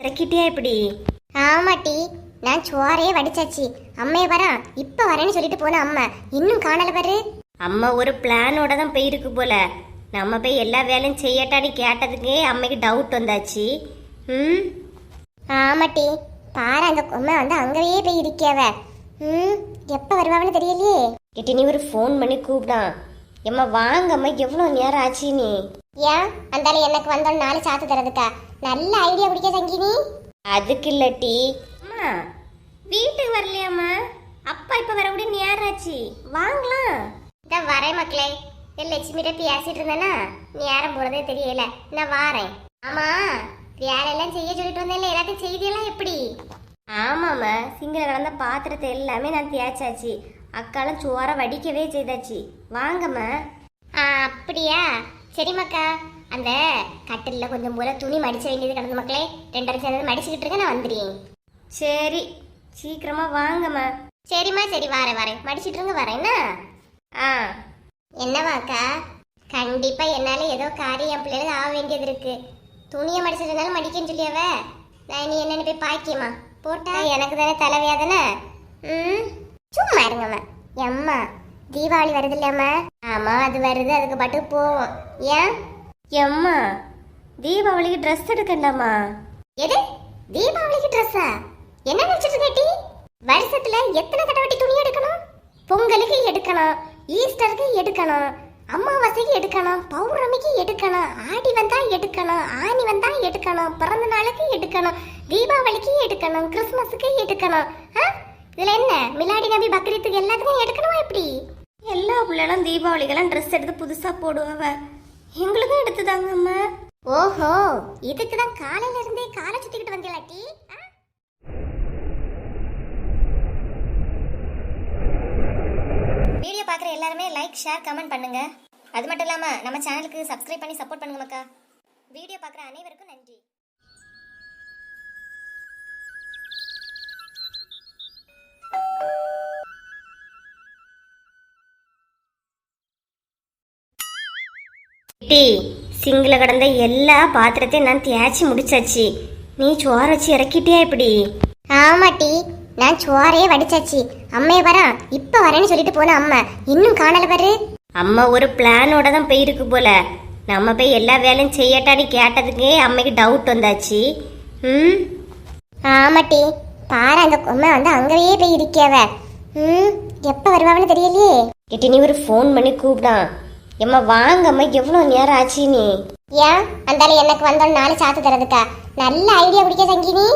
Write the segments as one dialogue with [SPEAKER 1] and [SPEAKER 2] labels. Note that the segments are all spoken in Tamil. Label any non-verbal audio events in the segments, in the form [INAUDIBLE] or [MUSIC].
[SPEAKER 1] இறக்கிட்டியா இப்படி?
[SPEAKER 2] ஆமாட்டி நான் சோறையே வடிச்சாச்சு. அம்மைய வரா இப்ப வரேன்னு சொல்லிட்டு போன அம்மா. இன்னும் காணல பாரு.
[SPEAKER 1] அம்மா ஒரு பிளானோட தான் போயிருக்கு போல. நம்ம போய் எல்லா வேலையும் செய்யட்டான்னு கேட்டதுக்கே அம்மைக்கு டவுட் வந்தாச்சு. ம்?
[SPEAKER 2] ஆமாட்டி பாரு அந்த அம்மா வந்து அங்கவே போய் இருக்கியவ ம்? எப்ப வருவாங்கன்னு தெரியலையே.
[SPEAKER 1] கிட்ட நீ ஒரு ஃபோன் பண்ணி கூப்பிடான் எம்மா வாங்கம்மா எவ்வளோ நேரம் ஆச்சு நீ?
[SPEAKER 2] ஏன்? அந்தால எனக்கு வந்தோம் நாலு சாத்து தரதுக்கா? நல்ல ஐடியா குடிக்க சங்கினி.
[SPEAKER 1] அதுக்கு இல்லட்டி அம்மா வீட்டுக்கு வரலையாம்மா? அப்பா இப்போ வரக்கூடிய நேரம் ஆச்சு வாங்கலாம்
[SPEAKER 2] இந்த வரேன் மக்களே. என் லட்சுமிகிட்ட பேசிட்டு இருந்தேன்னா நேரம் போறதே தெரியல. நான் வாரேன். ஆமா வேலையெல்லாம் செய்ய சொல்லிட்டு வந்தேன்ல. எல்லாத்தையும் செய்தியெல்லாம் எப்படி?
[SPEAKER 1] ஆமாம்மா சிங்கில கலந்த பாத்திரத்தை எல்லாமே நான் தேய்ச்சாச்சு. அக்காலும் சோற வடிக்கவே செய்தாச்சு. வாங்கம்மா.
[SPEAKER 2] ஆ, அப்படியா? சரி மக்கா. அந்த கட்டில்ல கொஞ்சம் போல துணி மடிச்ச வேண்டியது கிடந்த மக்களே. ரெண்டரை சேர்ந்து மடிச்சுக்கிட்டு இருக்க நான் வந்துடுறேன்.
[SPEAKER 1] சரி சீக்கிரமா வாங்கம்மா.
[SPEAKER 2] சரிம்மா சரி வரேன் வரேன். மடிச்சிட்டு இருங்க வரேன்னா
[SPEAKER 1] ஆ.
[SPEAKER 2] என்னவாக்கா கண்டிப்பா என்னால ஏதோ காரியம் என் பிள்ளைகளுக்கு ஆக வேண்டியது இருக்கு. துணியை மடிச்சிருந்தாலும் மடிக்கன்னு சொல்லியாவ? நான் நீ என்னன்னு போய் பாக்கியம்மா. போட்டா எனக்கு தானே தலைவியாதானே? ம். சும்மா இருங்கம்மா. எம்மா தீபாவளி வருது இல்லையம்மா? ஆமா அது வருது அதுக்கு பாட்டு போவோம். ஏன்?
[SPEAKER 1] எம்மா தீபாவளிக்கு ட்ரெஸ் எடுக்கண்டாமா
[SPEAKER 2] எது? தீபாவளிக்கு ட்ரெஸ்ஸா என்ன நினைச்சிட்டு கேட்டி வருஷத்துல எத்தனை தடவை துணி எடுக்கணும்? பொங்கலுக்கு எடுக்கணும் ஈஸ்டருக்கு எடுக்கணும் அமாவாசைக்கு எடுக்கணும் பௌர்ணமிக்கு எடுக்கணும் ஆடி வந்தா எடுக்கணும் ஆனி வந்தா எடுக்கணும் பிறந்த நாளுக்கு எடுக்கணும் தீபாவளிக்கு எடுக்கணும் கிறிஸ்மஸுக்கு எடுக்கணும். ஆ? இதுல என்ன? மிலாடி நபி பக்ரீத்துக்கு எல்லாத்துக்கும் எடுக்கணுமா எப்படி?
[SPEAKER 1] எல்லா பிள்ளைகளும் தீபாவளிக்கெல்லாம் ட்ரெஸ் எடுத்து புதுசா போடுவாங்க. எங்களுக்கும் எடுத்துதாங்கம்மா
[SPEAKER 2] ஓஹோ இதுக்கு தான் காலையில இருந்தே காலை சுத்திக்கிட்டு வந்தீங்களாட்டி ஆ?
[SPEAKER 1] வீடியோ பார்க்குற எல்லாருமே லைக் ஷேர் கமெண்ட் பண்ணுங்க. அது மட்டும் இல்லாம நம்ம சேனலுக்கு சப்ஸ்கிரைப் பண்ணி சப்போர்ட் பண்ணுங்க மக்கா. வீடியோ பார்க்குற அனைவருக்கும் நன்றி. டி சிங்கில கடந்த எல்லா பாத்திரத்தையும் நான் தேய்ச்சி முடிச்சாச்சு. நீ சோற வச்சு இறக்கிட்டியா இப்படி?
[SPEAKER 2] ஆமாட்டி நான் சோறையே வடிச்சாச்சு. அம்மைய வரா இப்ப வரேன்னு சொல்லிட்டு போன அம்மா. இன்னும் காணல பாரு.
[SPEAKER 1] அம்மா ஒரு பிளானோட தான் போயிருக்கு போல. நம்ம போய் எல்லா வேலையும் செய்யட்டான்னு கேட்டதுக்கே அம்மைக்கு டவுட் வந்தாச்சு. ம்?
[SPEAKER 2] ஆமாட்டி பாரு அந்த அம்மா வந்து அங்கவே போய் இருக்கியவ. ம் எப்ப வருவாங்கன்னு தெரியலையே.
[SPEAKER 1] கிட்ட நீ ஒரு ஃபோன் பண்ணி கூப்பிடான் எம்மா வாங்கம்மா எவ்வளோ நேரம் ஆச்சு நீ?
[SPEAKER 2] ஏன்? அந்தால எனக்கு வந்தோம் நாலு சாத்து தரதுக்கா? நல்ல ஐடியா குடிக்க சங்கினி.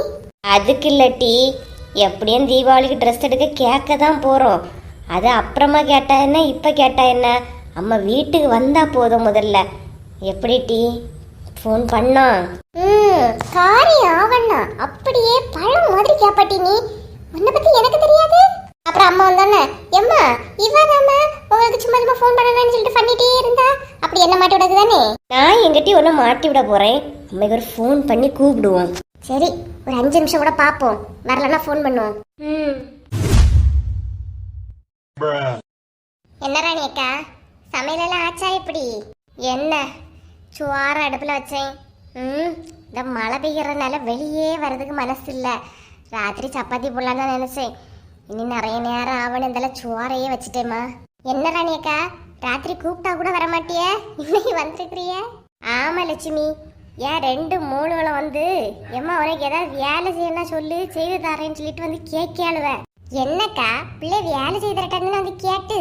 [SPEAKER 1] அதுக்கு இல்லட்டி எப்படியும் தீபாவளிக்கு ட்ரெஸ் எடுக்க கேட்க தான் போகிறோம் அது அப்புறமா கேட்டா என்ன இப்போ கேட்டா என்ன? அம்மா வீட்டுக்கு வந்தா போதும் முதல்ல. எப்படி டீ? ஃபோன் பண்ணோம்
[SPEAKER 2] ம் காரியம் ஆவண்ணா. அப்படியே பழம் மாதிரி கேப்பாட்டி நீ. உன்னை பத்தி எனக்கு தெரியாது? அப்புறம் அம்மா வந்தோன்னே எம்மா இவன் சும்மா சும்மா ஃபோன் பண்ணணும்னு சொல்லிட்டு பண்ணிட்டே இருந்தா. அப்படி என்ன மாட்டி விடாது தானே
[SPEAKER 1] நான் எங்கிட்டயும் ஒன்று மாட்டி விட போகிறேன் அம்மைக்கு ஒரு ஃபோன் பண்ணி கூப்பிடுவோம்.
[SPEAKER 2] சரி ஒரு அஞ்சு நிமிஷம் கூட பார்ப்போம். வரலன்னா ஃபோன் பண்ணுவோம்.
[SPEAKER 1] ம்.
[SPEAKER 2] என்ன ராணி அக்கா? சமையலெல்லாம் ஆச்சா எப்படி என்ன? சுவார அடுப்பில் வச்சேன். ம் இந்த மழை பெய்யறதுனால வெளியே வர்றதுக்கு மனசு இல்லை ராத்திரி சப்பாத்தி போடலான்னு தான் நினச்சேன். இனி நிறைய நேரம் ஆகணும். இருந்தாலும் சுவாரையே வச்சுட்டேம்மா. என்ன ராணி அக்கா? ராத்திரி கூப்பிட்டா கூட வர மாட்டிய இன்னைக்கு வந்திருக்கிறிய? ஆமா லட்சுமி. ஏன் ரெண்டு மூணுகளை வந்து? எம்மா உனக்கு ஏதாவது வேலை செய்யணும் சொல்லு செய்து தரேன்னு சொல்லிட்டு வந்து கேட்காளுவேன் என்னக்கா பிள்ளை வேலை செய்தரட்டான்னு வந்து கேட்டு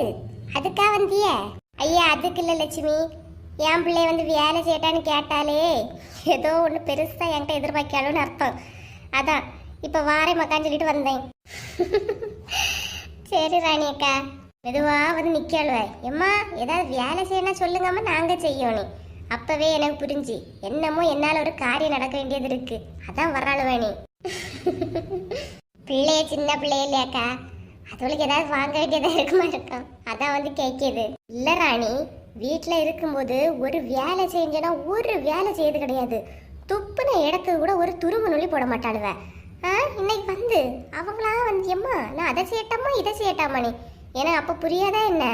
[SPEAKER 2] அதுக்கா வந்திய? ஐயா அதுக்கு இல்லை லட்சுமி. என் பிள்ளை வந்து வேலை செய்யட்டான்னு கேட்டாலே ஏதோ ஒன்று பெருசாக என்கிட்ட எதிர்பார்க்கலன்னு அர்த்தம். அதான் இப்போ வாரே மக்கான்னு சொல்லிட்டு வந்தேன். சரி ராணி அக்கா. மெதுவாக வந்து நிற்காளுவே எம்மா ஏதாவது வேலை செய்யணும் சொல்லுங்கம்மா நாங்கள் செய்யணும் அப்பவே எனக்கு புரிஞ்சு என்னமோ என்னால் ஒரு காரியம் நடக்க வேண்டியது இருக்கு. அதான் வர்றாளுவே நீ. [LAUGHS] பிள்ளைய சின்ன பிள்ளைய இல்லையாக்கா? அதுகளுக்கு ஏதாவது வாங்க வேண்டியதா இருக்குமா இருக்கும்? அதான் வந்து கேட்கிது இல்ல ராணி வீட்டுல இருக்கும்போது ஒரு வேலை செஞ்சனா ஒரு வேலை செய்யறது கிடையாது. துப்புன இடத்துக்கு கூட ஒரு துரும்பு நுள்ளி போட மாட்டாளுவ. ஆ இன்னைக்கு வந்து அவங்களா வந்து எம்மா நான் அதை செய்யட்டாமா இதை செய்யட்டாமா நீ. ஏன்னா அப்ப புரியாதா என்ன?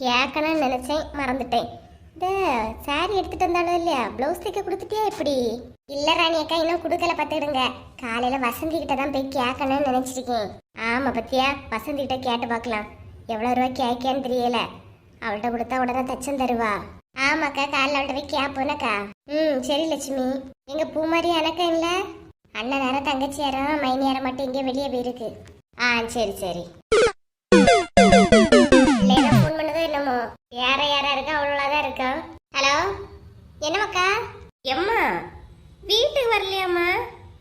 [SPEAKER 2] கேட்கணும்னு நினைச்சேன் மறந்துட்டேன். இந்த சாரி எடுத்துட்டு வந்தாலும் இல்லையா? பிளவுஸ் தைக்க கொடுத்துட்டியா எப்படி? இல்ல ராணி அக்கா இன்னும் கொடுக்கல பார்த்துடுங்க காலையில வசந்தி கிட்ட தான் போய் கேட்கணும்னு நினைச்சிருக்கேன். ஆமா பத்தியா? வசந்தி கிட்ட கேட்டு பார்க்கலாம். எவ்வளவு ரூபாய் கேட்கான்னு தெரியல. அவள்கிட்ட கொடுத்தா உடனே தச்சம் தருவா. ஆமாக்கா காலைல அவள்கிட்ட போய் கேட்போனக்கா ம் சரி லட்சுமி. எங்க மாதிரி அணக்கம் இல்ல? அண்ணன் நேரம் தங்கச்சி யாரும் மைனி யாரம் மட்டும் இங்கே வெளியே போயிருக்கு. ஆ சரி சரி. பிள்ளைங்க ஃபோன் பண்ணதோ என்னமோ. யார யாரா இருக்கா? அவ்வளோதான் இருக்கா? ஹலோ என்னமாக்கா?
[SPEAKER 1] எம்மா வீட்டுக்கு வரலையாம்மா?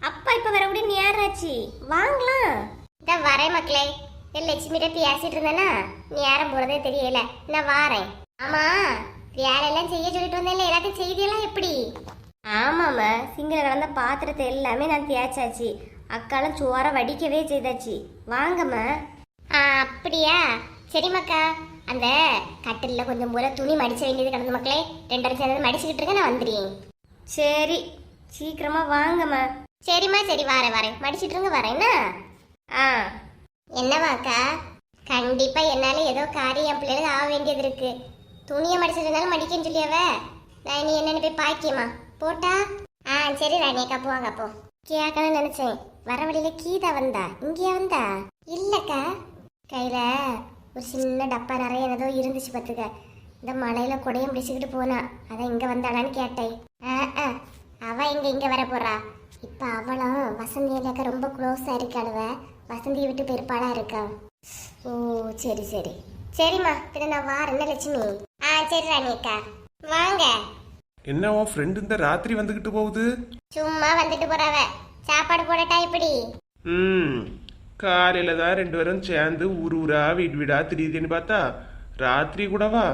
[SPEAKER 1] அப்பா இப்ப வரக்கூடிய நேராச்சு வாங்கலாம்
[SPEAKER 2] இந்த வரேன் மக்களே. இந்த லட்சுமிகிட்ட பேசிட்டு இருந்தேனா நேரம் போறதே தெரியல. நான் வாரேன். ஆமா வேலையெல்லாம் செய்ய சொல்லிட்டு வந்தேன்ல. எல்லாத்தையும் செய்தியெல்லாம் எப்படி?
[SPEAKER 1] ஆமாம்மா சிங்கில கலந்த பாத்திரத்தை எல்லாமே நான் தேய்ச்சாச்சு. அக்காலம் சோற வடிக்கவே செய்தாச்சு. வாங்கம்மா.
[SPEAKER 2] ஆ அப்படியா? சரிம்மாக்கா. அந்த கட்டிலில் கொஞ்சம் போல துணி மடிச்ச வேண்டியது கிடந்து மக்களே ரெண்டரை சேர்ந்து மடிச்சுக்கிட்டு இருக்க நான் வந்துடுறேன்.
[SPEAKER 1] சரி. சீக்கிரமா வாங்கம்மா.
[SPEAKER 2] சரிம்மா சரி வரேன் வரேன். மடிச்சிட்டு இருங்க வரேன்னா
[SPEAKER 1] ஆ.
[SPEAKER 2] என்னவாக்கா கண்டிப்பா என்னால ஏதோ காரியம் என் பிள்ளைகளுக்கு ஆக வேண்டியது இருக்கு. துணியை மடிச்சிருந்தாலும் மடிக்கன்னு சொல்லியாவ? நான் நீ என்னன்னு போய் பாக்கியமா போட்டா? ஆ சரி ராணியக்கா போவாங்க அப்போ கேட்கணும்னு நினைச்சேன். வர வழியில கீதா வந்தா. இங்கேயா வந்தா? இல்லக்கா. கையில ஒரு சின்ன டப்பா நிறைய ஏதோ இருந்துச்சு பார்த்துக்க. இந்த மலையில குடையும் பிடிச்சிக்கிட்டு போனா. அதான் இங்க வந்தாளான்னு கேட்டேன். ஆ, ஆ, அவ எங்க இங்க வர போறா? இப்ப அவளும் வசந்தியிலக்க ரொம்ப க்ளோஸா இருக்காளுவ வசந்தியை விட்டு பெருப்பாளா இருக்கா? ஓ சரி சரி. சரிம்மா பின்ன நான் வாரேன். லட்சுமி? ஆ சரி ராணி அக்கா. வாங்க.
[SPEAKER 3] என்ன உன் ஃப்ரெண்டு இந்த ராத்திரி வந்துகிட்டு போகுது?
[SPEAKER 2] சும்மா வந்துட்டு போறாவ. சாப்பாடு போடட்டா இப்படி?
[SPEAKER 3] ம் காலையில தான் ரெண்டு பேரும் சேர்ந்து ஊர் ஊரா வீடு வீடா திரியுதுன்னு பார்த்தா ராத்திரி கூடவா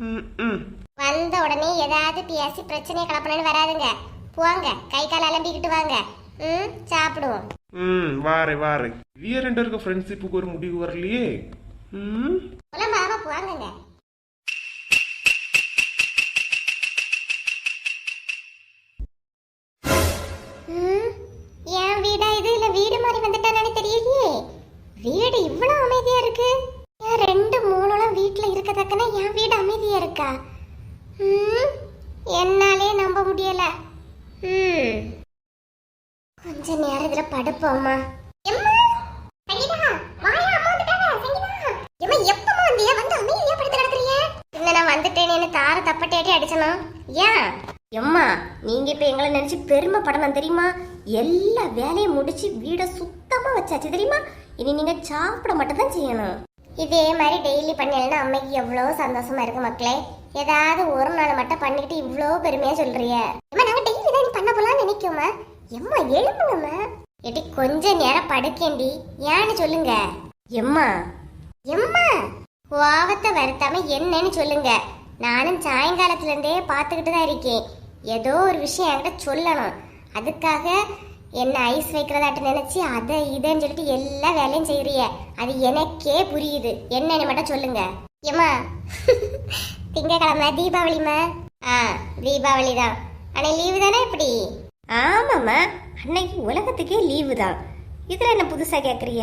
[SPEAKER 3] ம் ம்.
[SPEAKER 2] வந்த உடனே ஏதாவது பேசி பிரச்சனையை கலப்பணும்னு வராதுங்க. போங்க கை கால் அலம்பிக்கிட்டு வாங்க. ம் சாப்பிடுவோம்.
[SPEAKER 3] ம் வாரேன் வாரேன். இவிய ரெண்டு இருக்க ஃப்ரெண்ட்ஷிப்புக்கு ஒரு முடிவு வரலையே? ம்.
[SPEAKER 2] போலாம்? மாமா போவாங்கங்க வீடு மாதிரி வந்துட்டானே தெரியலையே. வீடு இவ்வளவு அமைதியா இருக்கு? ஏன் ரெண்டு மூணுலாம் வீட்டுல இருக்கத்தக்கன என் வீடு அமைதியா இருக்கா? ம், என்னாலே நம்ப முடியல. ம். கொஞ்ச நேரம் இதுல படுப்போம்மா. எம்மா சங்கீதா வாயா அம்மா வந்துட்டாங்க சங்கீதா. எம்மா எப்பமா வந்தியா? வந்து அமைதியா படுத்து கிடக்குறீங்க? இல்ல நான் வந்துட்டேனேன்னு தார தப்பட்டேட்டி அடிச்சனா? ஏன்?
[SPEAKER 1] எம்மா நீங்க இப்ப எங்களை நினைச்சு பெருமைப்படணும் தெரியுமா? எல்லா வேலையும் முடிச்சு வீட சுத்தமா வச்சாச்சு தெரியுமா? இனி நீங்க சாப்பிட மட்டும் தான் செய்யணும்.
[SPEAKER 2] இதே மாதிரி டெய்லி பண்ணலன்னா அம்மைக்கு எவ்வளோ சந்தோஷமா இருக்கு மக்களே. ஏதாவது ஒரு நாள் மட்டும் பண்ணிக்கிட்டு இவ்வளோ பெருமையா சொல்றிய அம்மா நாங்க டெய்லி தான் பண்ண போலாம்னு நினைக்கோமா எம்மா எழுப்புங்கம்மா எடி கொஞ்ச நேரம் படுக்கேண்டி. ஏன்னு சொல்லுங்க.
[SPEAKER 1] எம்மா.
[SPEAKER 2] எம்மா கோவத்தை வருத்தாம என்னன்னு சொல்லுங்க. நானும் சாயங்காலத்துல இருந்தே பார்த்துக்கிட்டு தான் இருக்கேன். ஏதோ ஒரு விஷயம் என்கிட்ட சொல்லணும். அதுக்காக என்ன ஐஸ் வைக்கிறதாட்டு நினைச்சு அதை இதுன்னு சொல்லிட்டு எல்லா வேலையும் செய்யறிய. அது எனக்கே புரியுது. என்னன்னு மட்டும் சொல்லுங்க. ஏம்மா? [LAUGHS] திங்கக்கிழமை தீபாவளிமா ஆ தீபாவளி தான். ஆனா லீவு தானே இப்படி?
[SPEAKER 1] ஆமாம்மா. அன்னைக்கு உலகத்துக்கே லீவு தான். இதுல என்ன புதுசா கேக்குறிய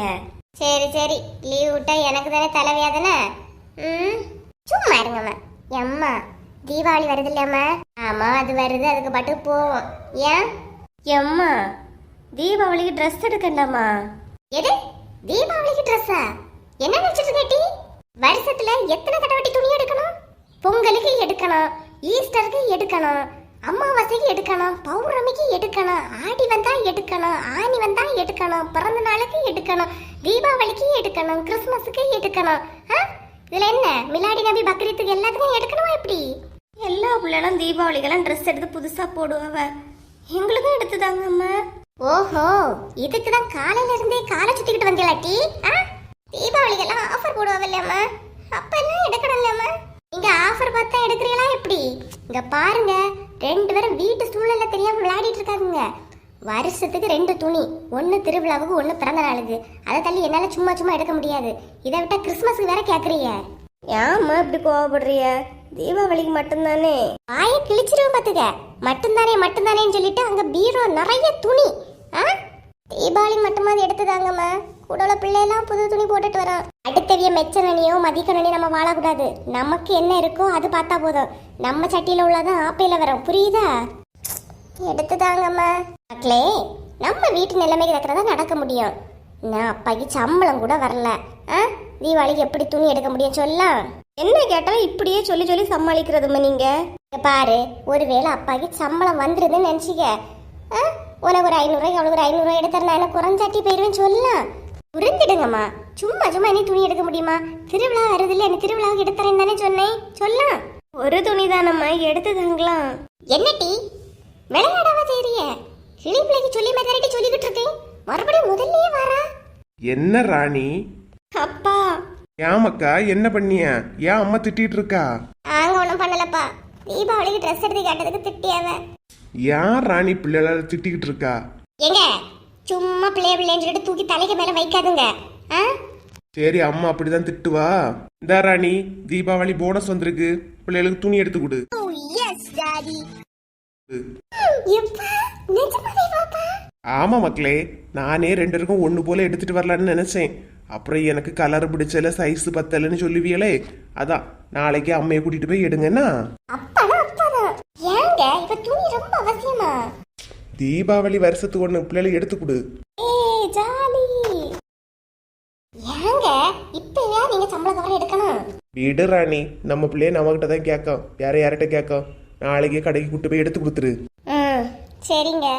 [SPEAKER 2] சரி சரி. லீவ் விட்டா எனக்கு தானே தலைவியாதானே? ம். சும்மா இருங்கம்மா. எம்மா? தீபாவளி வருது இல்லையம்மா ஆமா அது வருது அதுக்கு பாட்டு போவோம். ஏன்?
[SPEAKER 1] எம்மா தீபாவளிக்கு ட்ரெஸ் எடுக்கண்டாமா
[SPEAKER 2] எது? தீபாவளிக்கு ட்ரெஸ்ஸா என்ன நினைச்சிட்டு கேட்டி வருஷத்துல எத்தனை தடவை துணி எடுக்கணும்? பொங்கலுக்கு எடுக்கணும் ஈஸ்டருக்கு எடுக்கணும் அமாவாசைக்கு எடுக்கணும் பௌர்ணமிக்கு எடுக்கணும் ஆடி வந்தா எடுக்கணும் ஆனி வந்தா எடுக்கணும் பிறந்த நாளுக்கு எடுக்கணும் தீபாவளிக்கு எடுக்கணும் கிறிஸ்மஸுக்கு எடுக்கணும். ஆ? இதுல என்ன? மிலாடி நபி பக்ரீத்துக்கு எல்லாத்துக்கும் எடுக்கணுமா எப்படி?
[SPEAKER 1] எல்லா பிள்ளைகளும் தீபாவளிக்கெல்லாம் ட்ரெஸ் எடுத்து புதுசா போடுவாவ. எங்களுக்கும் எடுத்துதாங்க அம்மா.
[SPEAKER 2] ஓஹோ இதுக்கு தான் காலையில இருந்தே காலை சுத்திக்கிட்டு வந்தீங்களாட்டி தீபாவளிக்கெல்லாம் ஆஃபர் போடுவாங்கல்லம்மா அப்ப எல்லாம் எடுக்கணும்லம்மா இங்க ஆஃபர் பார்த்தா எடுக்கிறீங்களா எப்படி? இங்க பாருங்க ரெண்டு பேரும் வீட்டு சூழல்ல தெரியாம விளையாடிட்டு இருக்காங்க வருஷத்துக்கு ரெண்டு துணி ஒன்னு திருவிழாவுக்கு ஒன்னு பிறந்த நாளுக்கு. அதை தள்ளி என்னால சும்மா சும்மா எடுக்க முடியாது. இதை விட்டா கிறிஸ்மஸ்க்கு வேற கேக்குறீங்க.
[SPEAKER 1] ஏம்மா இப்படி கோவப்படுறிய தீபாவளிக்கு மட்டும்தானே?
[SPEAKER 2] வாயை கிழிச்சிருவோம் பாத்துக்க மட்டும்தானே மட்டும்தானேன்னு சொல்லிட்டு அங்க பீரோ நிறைய துணி. ஆ? தீபாவளி மட்டுமாவது எடுத்துதாங்கம்மா. கூட உள்ள பிள்ளையெல்லாம் புது துணி போட்டுட்டு வரோம் அடுத்தவிய மெச்சனனியோ மதிக்கணனியோ நம்ம வாழக்கூடாது. நமக்கு என்ன இருக்கோ அது பார்த்தா போதும். நம்ம சட்டியில உள்ளதான் ஆப்பையில வரும். புரியுதா? எடுத்துதாங்கம்மா. மக்களே நம்ம வீட்டு நிலைமைக்கு தக்கிறதா நடக்க முடியும். நான் அப்பாக்கு சம்பளம் கூட வரல. ஆ? தீபாவளிக்கு எப்படி துணி எடுக்க முடியும் சொல்ல.
[SPEAKER 1] என்ன கேட்டாலும் இப்படியே சொல்லி சொல்லி சமாளிக்கிறதுமா நீங்க?
[SPEAKER 2] பாரு ஒருவேளை அப்பாக்கு சம்பளம் வந்துருதுன்னு நினச்சிக்க. உனக்கு ஒரு ஐநூறுரூவாய்க்கு அவளுக்கு ஒரு ஐநூறுரூவா எடுத்துறேன் நான் என்ன குறைஞ்சாட்டி போயிடுவேன்னு சொல்லலாம். புரிஞ்சிடுங்கம்மா. சும்மா சும்மா நீ துணி எடுக்க முடியுமா? திருவிழா வருது இல்லை எனக்கு திருவிழாவுக்கு எடுத்துறேன்னு தானே சொன்னேன். சொல்லலாம்.
[SPEAKER 1] ஒரு துணி தானம்மா எடுத்து தாங்கலாம்.
[SPEAKER 2] என்ன டீ விளையாடாம தெரிய கிளி பிள்ளைக்கு சொல்லி மெத்தரட்டி சொல்லிக்கிட்டு இருக்கேன். மறுபடியும் முதல்லயே வாரா.
[SPEAKER 3] என்ன ராணி?
[SPEAKER 1] அப்பா
[SPEAKER 3] ஏமக்கா என்ன பண்ணிய? ஏன் அம்மா திட்டிட்டு இருக்கா?
[SPEAKER 2] நாங்க ஒன்றும் பண்ணலப்பா. தீபாவளிக்கு ட்ரெஸ் எடுத்து கேட்டதுக்கு திட்டியாவ.
[SPEAKER 3] ஏன் ராணி பிள்ளைகள திட்டிக்கிட்டு இருக்கா?
[SPEAKER 2] எங்க? சும்மா பிள்ளைய பிள்ளைன்னு சொல்லிட்டு தூக்கி தலைக்கு மேல வைக்காதுங்க. ஆ?
[SPEAKER 3] சரி அம்மா அப்படிதான் திட்டுவா. இந்த ராணி தீபாவளி போனஸ் வந்திருக்கு. பிள்ளைகளுக்கு துணி எடுத்து கொடு.
[SPEAKER 2] எஸ் டாடி எப்பா நிஜமாவே பாப்பா
[SPEAKER 3] ஆமா மக்களே நானே ரெண்டு பேருக்கும் ஒண்ணு போல எடுத்துட்டு வரலான்னு நினைச்சேன். அப்புறம் எனக்கு கலர் பிடிச்சல சைஸ் பத்தலன்னு சொல்லுவியலே. அதான் நாளைக்கு அம்மையை கூட்டிட்டு போய் எடுங்கன்னா?
[SPEAKER 2] அவசியமா?
[SPEAKER 3] தீபாவளி வருஷத்துக்கு ஒண்ணு பிள்ளைகளுக்கு எடுத்து கொடு. விடு ராணி நம்ம பிள்ளைய நம்மகிட்ட தான் கேட்கும். வேற யார்கிட்ட கேட்கும்? நாளைக்கு கடைக்கு கூட்டு போய் எடுத்து கொடுத்துரு.
[SPEAKER 2] சரிங்க.